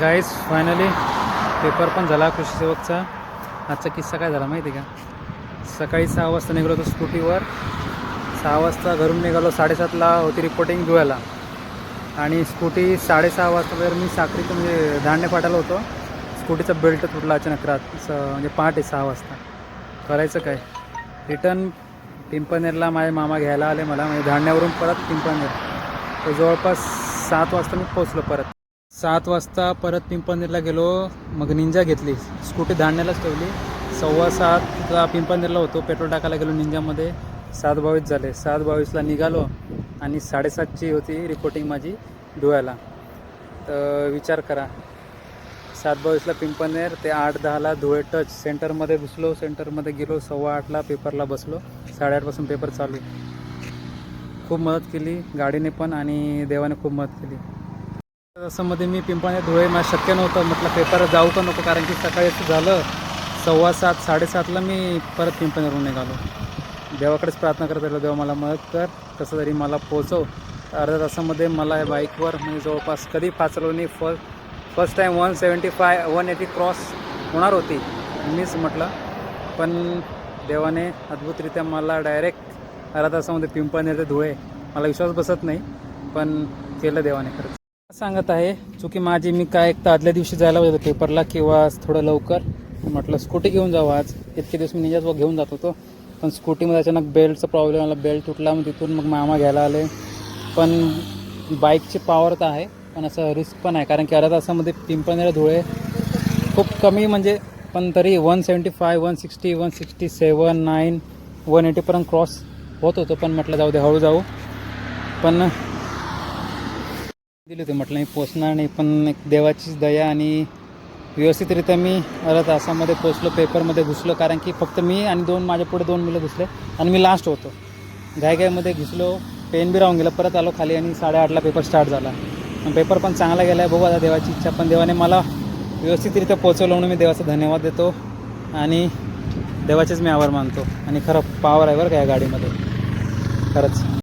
Guys finally paper पण झाला कृषी सेवकचा आजचा किस्सा काय झाला माहिती आहे का? सकाळी सहा वाजता निघालो होतो स्कूटीवर. सहा वाजता घरून निघालो साडेसातला होती रिपोर्टिंग धुळ्याला. आणि स्कूटी साडेसहा वाजता जर मी साखरीचं म्हणजे धान्य पाठवलं होतो. स्कूटीचा बेल्ट तुटला अचानक रात स- म्हणजे पहाटे सहा वाजता. करायचं काय? रिटर्न पिंपनेरला माझे मामा घ्यायला आले मला म्हणजे धान्यावरून परत पिंपनेर. तर जवळपास सात वाजता मी पोचलो परत. सात वाजता परत पिंपनेरला गेलो. मग निंजा घेतली. स्कूटी धान्यालाच ठेवली. सव्वा सातला पिंपनेरला होतो. पेट्रोल टाकायला गेलो निंजामध्ये. सात बावीस झाले. सात बावीसला निघालो आणि साडेसातची होती रिपोर्टिंग माझी धुळ्याला तर विचार करा. सात बावीसला पिंपनेर ते आठ दहाला धुळे टच सेंटरमध्ये घुसलो. सेंटरमध्ये गेलो. सव्वा आठला पेपरला बसलो. साडेआठपासून पेपर चालू. खूप मदत केली. गाडीने पण आणि देवाने खूप मदत केली. असंमध्ये मी पिंपळाने धुळे मला शक्य नव्हतं म्हटलं पेपर जाऊ का नको कारण की सकाळी असं झालं सव्वा सात साडेसातला मी परत पिंपळनेरहून निघालो. देवाकडेच प्रार्थना करत राहिलो देवा मला मदत कर कसं तरी मला पोचव. अर्ध्या तासामध्ये मला या बाईकवर म्हणजे जवळपास कधी फाचलो नाही first first time one seventy five one eighty cross होणार होती मीच म्हटलं. पण देवाने अद्भुतरित्या मला डायरेक्ट अर्धा तासामध्ये पिंपळनेर ते धुळे मला विश्वास बसत नाही पण केलं देवाने खरंच. सांगत आहे चुकी माझी मी काय एक तर आदल्या दिवशी जायला होतो पेपरला किंवा थोडं लवकर. म्हटलं स्कूटी घेऊन जाऊ आज. इतके दिवस मी निजाच घेऊन जात होतो. पण स्कूटीमध्ये अचानक बेल्टचा प्रॉब्लेम आला. बेल्ट तुटला मग तिथून मग मामा घ्यायला आले. पण बाईकची पॉवर तर आहे पण असं रिस्क पण आहे. कारण की अर्धा तासामध्ये पिंपळनेर धुळे खूप कमी म्हणजे पण तरी one seventy five one sixty one sixty seven nine one एटीपर्यंत cross होत होतो. पण म्हटलं जाऊ दे हळू जाऊ. पण दिले होते म्हटलं मी पोचणार नाही पण एक देवाचीच दया आणि व्यवस्थितरित्या मी अर्ध्या तासामध्ये पोचलो पेपरमध्ये घुसलो कारण की फक्त मी आणि दोन माझ्या पुढे दोन मुलं घुसले आणि मी लास्ट होतो. घायघायमध्ये घुसलो पेन बी राहून गेलं परत आलो खाली आणि साडेआठला पेपर स्टार्ट झाला. पण पेपर पण चांगला गेला आहे बघू आता देवाची इच्छा पण देवाने मला व्यवस्थितरित्या पोचवलं म्हणून मी देवाचा धन्यवाद देतो आणि देवाचेच मी आभार मानतो. आणि खरं पावर आहे बरं का या गाडीमध्ये. खरंच.